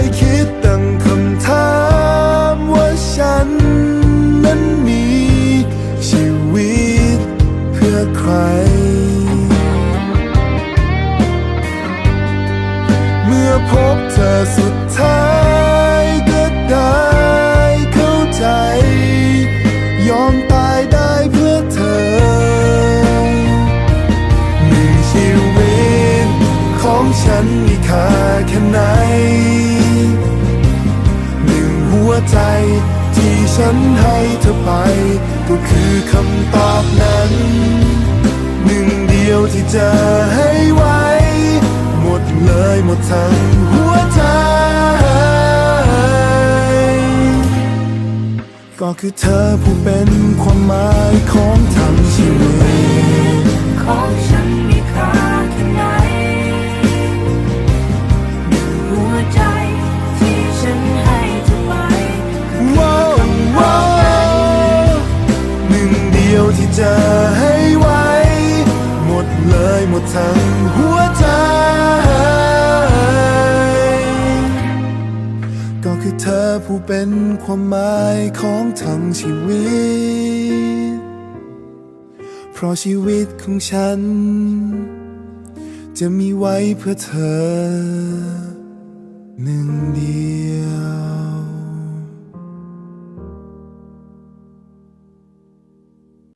ยคิดตั้งคำถามว่าฉันนั้นมีชีวิตเพื่อใคร เมื่อพบเธอสุดท้ายก็ได้เข้าใจ ยอมตายได้เพื่อเธอหนึ่งชีวิตของฉันมีค่าแค่ไหน ใจ ที่ฉันให้เธอไป ก็คือคำตอบนั้น หนึ่งเดียวที่จะให้ไว้ หมดเลยหมดทั้งหัวใจ ก็คือเธอผู้เป็นความหมายของทั้งชีวิต ดียวที่จะให้ไว้ หมดเลยหมดทั้งหัวใจ ก็คือเธอผู้เป็นความหมายของทั้งชีวิต เพราะชีวิตของฉัน จะมีไว้เพื่อเธอหนึ่งเดียว